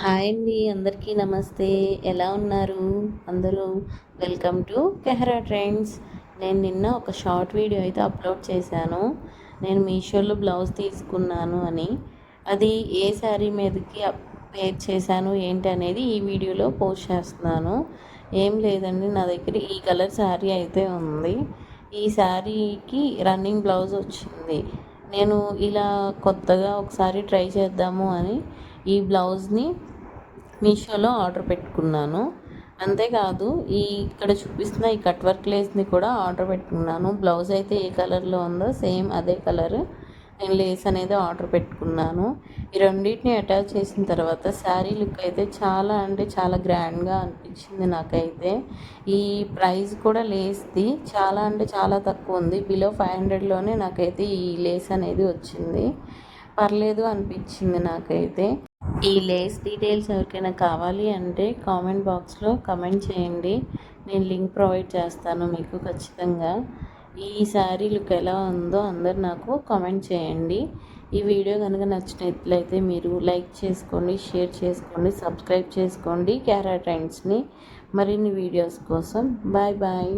Hi అండి అందరికీ నమస్తే. ఎలా ఉన్నారు? అందరూ వెల్కమ్ టు కెహరా ట్రెండ్స్. నేను నిన్న ఒక షార్ట్ వీడియో అయితే అప్లోడ్ చేశాను. నేను మీషోలో బ్లౌజ్ తీసుకున్నాను అని. అది ఏ శారీ మీదకి పేర్ చేశాను ఏంటి అనేది ఈ వీడియోలో పోస్ట్ చేస్తున్నాను. ఏం లేదండి నా దగ్గర ఈ కలర్ శారీ అయితే ఉంది. ఈ శారీకి రన్నింగ్ బ్లౌజ్ వచ్చింది. నేను ఇలా కొత్తగా ఒకసారి ట్రై చేద్దాము అని ఈ బ్లౌజ్ని మీషోలో ఆర్డర్ పెట్టుకున్నాను. అంతేకాదు ఈ ఇక్కడ చూపిస్తున్న ఈ కట్ వర్క్ లేస్ని కూడా ఆర్డర్ పెట్టుకున్నాను. బ్లౌజ్ అయితే ఏ కలర్లో ఉందో సేమ్ అదే కలర్. నేను లేస్ అనేది ఆర్డర్ పెట్టుకున్నాను. ఈ రెండింటిని అటాచ్ చేసిన తర్వాత శారీ లుక్ అయితే చాలా అంటే చాలా గ్రాండ్గా అనిపించింది నాకైతే. ఈ ప్రైస్ కూడా లేస్ది చాలా అంటే చాలా తక్కువ ఉంది. బిలో ఫైవ్ హండ్రెడ్లోనే నాకైతే ఈ లేస్ అనేది వచ్చింది. పర్లేదు అనిపించింది నాకైతే. ఈ లేస్ డీటెయిల్స్ ఎవరికైనా కావాలి అంటే కామెంట్ బాక్స్లో కమెంట్ చేయండి. నేను లింక్ ప్రొవైడ్ చేస్తాను మీకు ఖచ్చితంగా. ఈ శారీ లుక్ ఎలా ఉందో అందరు నాకు కామెంట్ చేయండి. ఈ వీడియో కనుక నచ్చినట్లయితే మీరు లైక్ చేసుకోండి షేర్ చేసుకోండి సబ్స్క్రైబ్ చేసుకోండి క్యారా ట్రెండ్స్ని మరిన్ని వీడియోస్ కోసం బాయ్ బాయ్.